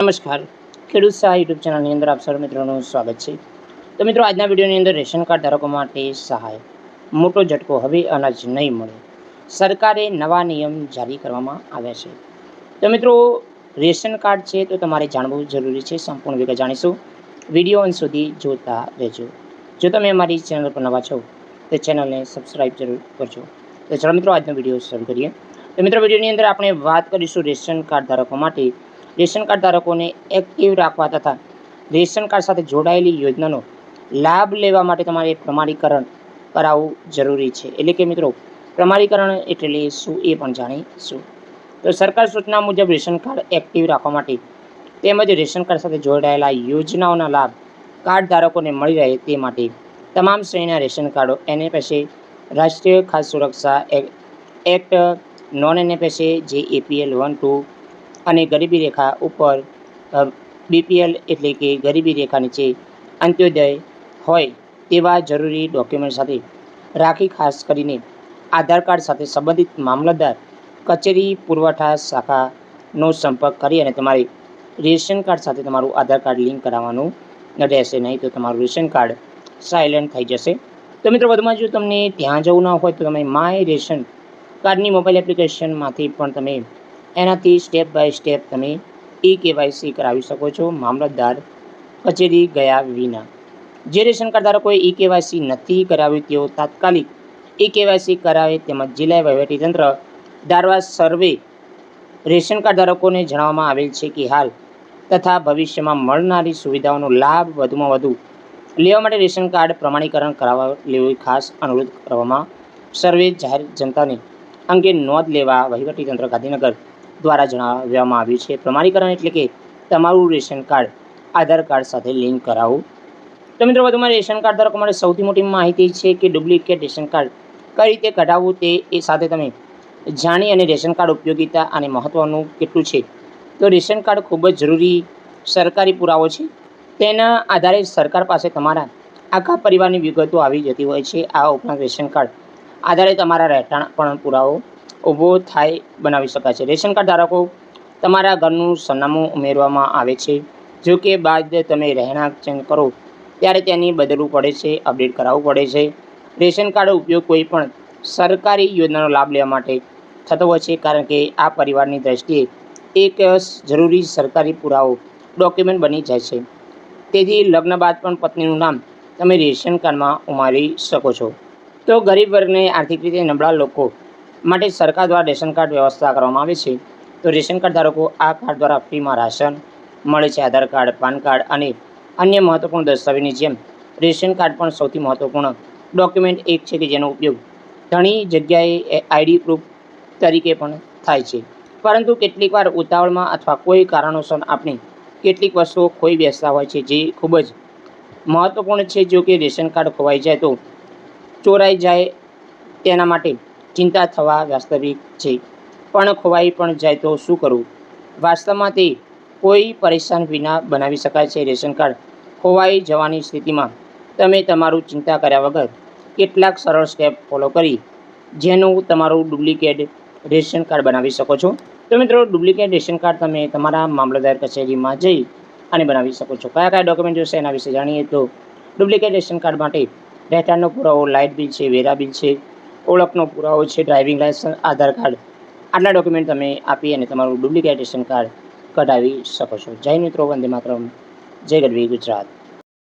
નમસ્કાર. ખેડૂત સહાય યુટ્યુબ ચેનલની અંદર આપ સર્વ મિત્રોનું સ્વાગત છે. તો મિત્રો, આજના વિડીયોની અંદર રેશન કાર્ડ ધારકો માટે સહાય. મોટો ઝટકો હવે અનાજ નહીં મળે. સરકારે નવા નિયમ જારી કરવામાં આવ્યા છે. તો મિત્રો, રેશન કાર્ડ છે તો તમારે જાણવું જરૂરી છે, સંપૂર્ણ વિગત જાણીશું. વીડિયો અંત સુધી જોતા રહેજો. જો તમે અમારી ચેનલ પર નવા છો, તો ચેનલને સબસ્ક્રાઈબ જરૂર કરજો. તો ચાલો મિત્રો, આજનો વીડિયો શરૂ કરીએ. તો મિત્રો, વિડીયોની અંદર આપણે વાત કરીશું રેશન કાર્ડ ધારકો માટે રેશન કાર્ડ ધારકોને એક્ટિવ રાખવા તથા રેશન કાર્ડ સાથે જોડાયેલી યોજનાનો લાભ લેવા માટે તમારે પ્રમાણીકરણ કરાવવું જરૂરી છે. એટલે કે મિત્રો, પ્રમાણીકરણ એટલે શું એ પણ જાણીશું. તો સરકાર સૂચના મુજબ રેશન કાર્ડ એક્ટિવ રાખવા માટે તેમજ રેશન કાર્ડ સાથે જોડાયેલા યોજનાઓના લાભ કાર્ડ ધારકોને મળી રહે તે માટે તમામ શ્રેણીના રેશન કાર્ડો એનએફએસએ, રાષ્ટ્રીય ખાદ્ય સુરક્ષા એક્ટ નોન એનએફએસએ જે એપીએલ વન, ટુ અને ગરીબી રેખા ઉપર બીપીએલ એટલે કે ગરીબી રેખા નીચે અંત્યોદય હોય તેવા જરૂરી ડોક્યુમેન્ટ સાથે રાખી ખાસ કરીને આધાર કાર્ડ સાથે સંબંધિત મામલતદાર, કચેરી પુરવઠા શાખાનો સંપર્ક કરી અને તમારે રેશન કાર્ડ સાથે તમારું આધાર કાર્ડ લિંક કરાવવાનું રહેશે નહીં તો તમારું રેશન કાર્ડ સાયલન્ટ થઈ જશે. તો મિત્રો વધુમાં જો તમને ત્યાં જવું ના હોય તો તમે માય રેશન કાર્ડની મોબાઈલ એપ્લિકેશનમાંથી પણ તમે એનાથી સ્ટેપ બાય સ્ટેપ તમે ઈ કેવાયસી કરાવી શકો છો, મામલતદાર કચેરી ગયા વિના. જે રેશન કાર્ડ ધારકોએ ઈ કેવાયસી નથી કરાવ્યું, તેઓ તાત્કાલિક ઈ કેવાયસી કરાવે તેમજ જિલ્લા વહીવટીતંત્ર દારવા સર્વે રેશન કાર્ડ ધારકોને જણાવવામાં આવેલ છે કે હાલ તથા ભવિષ્યમાં મળનારી સુવિધાઓનો લાભ વધુમાં વધુ લેવા માટે રેશન કાર્ડ પ્રમાણીકરણ કરાવવા લેવું ખાસ અનુરોધ કરવામાં સર્વે જાહેર જનતાને અંગે નોંધ લેવા વહીવટીતંત્ર ગાંધીનગર દ્વારા જણાવવામાં આવ્યું છે. પ્રમાણીકરણ એટલે કે તમારું રેશન કાર્ડ, આધાર કાર્ડ સાથે લિંક કરાવવું તો મિત્રો વધુમાં રેશન કાર્ડ ધારકો માટે સૌથી મોટી માહિતી છે કે ડુપ્લિકેટ રેશન કાર્ડ કઈ રીતે કઢાવવું તે એ સાથે તમે જાણી અને રેશન કાર્ડ ઉપયોગીતા અને મહત્ત્વનું કેટલું છે. તો રેશન કાર્ડ ખૂબ જ જરૂરી સરકારી પુરાવો છે. તેના આધારે સરકાર પાસે તમારા આખા પરિવારની વિગતો આવી જતી હોય છે. આ ઉપરાંત રેશન કાર્ડ આધારે તમારા રહેઠાણ પણ પુરાવો. ઊભો થાય બનાવી શકાય છે. રેશન કાર્ડ ધારકો, તમારા ઘરનું સરનામું ઉમેરવામાં આવે છે. જો કે બાદ તમે રહેણાંક ચેન્જ કરો, ત્યારે તેની બદલવું પડે છે, અપડેટ કરાવવું પડે છે. રેશન કાર્ડ ઉપયોગ કોઈ પણ સરકારી યોજનાનો લાભ લેવા માટે થતો હોય છે, કારણ કે આ પરિવારની દ્રષ્ટિએ એક જરૂરી સરકારી પુરાવો ડોક્યુમેન્ટ બની જાય છે. તેથી લગ્ન બાદ પણ પત્નીનું નામ તમે રેશન કાર્ડમાં ઉમારી શકો છો. તો ગરીબ વર્ગને આર્થિક રીતે નબળા લોકો માટે સરકાર દ્વારા રેશન કાર્ડ વ્યવસ્થા કરવામાં આવે છે. તો રેશન કાર્ડ ધારકો આ કાર્ડ દ્વારા ફ્રીમાં રાશન મળે છે, આધાર કાર્ડ, પાન કાર્ડ અને અન્ય મહત્ત્વપૂર્ણ દસ્તાવેજની જેમ રેશન કાર્ડ પણ સૌથી મહત્ત્વપૂર્ણ ડોક્યુમેન્ટ એક છે કે જેનો ઉપયોગ ઘણી જગ્યાએ આઈડી પ્રૂફ તરીકે પણ થાય છે. પરંતુ કેટલીક વાર ઉતાવળમાં અથવા કોઈ કારણોસર આપણે કેટલીક વસ્તુઓ ખોઈ બેસતા હોય છે જે ખૂબ જ મહત્ત્વપૂર્ણ છે. જો કે રેશન કાર્ડ ખોવાઈ જાય તો ચોરાઈ જાય તેના માટે ચિંતા થવા વાસ્તવિક છે. પણ ખોવાઈ પણ જાય તો શું કરવું? વાસ્તવમાં તે કોઈ પરેશાન વિના બનાવી શકાય છે રેશન કાર્ડ. ખોવાઈ જવાની સ્થિતિમાં તમે તમારું ચિંતા કર્યા વગર કેટલાક સરળ સ્ટેપ ફોલો કરી, જેનું તમારું ડુપ્લિકેટ રેશન કાર્ડ બનાવી શકો છો. તો મિત્રો, ડુપ્લિકેટ રેશન કાર્ડ તમે તમારા મામલતદાર કચેરીમાં જઈ અને બનાવી શકો છો. કયા કયા ડોક્યુમેન્ટ જોશે એના વિશે જાણીએ તો ડુપ્લિકેટ રેશન કાર્ડ માટે રહેઠાણનો પુરાવો, લાઇટ બિલ છે, વેરા બિલ છે ઓળખનો પુરાવો છે ડ્રાઇવિંગ લાયસન્સ આધાર કાર્ડ. આટલા ડોક્યુમેન્ટ તમે આપી અને તમારું ડુપ્લિકેટ રેશન કાર્ડ કઢાવી શકો છો. જય મિત્રો, વંદે માતરમ. જય ગઢવી ગુજરાત.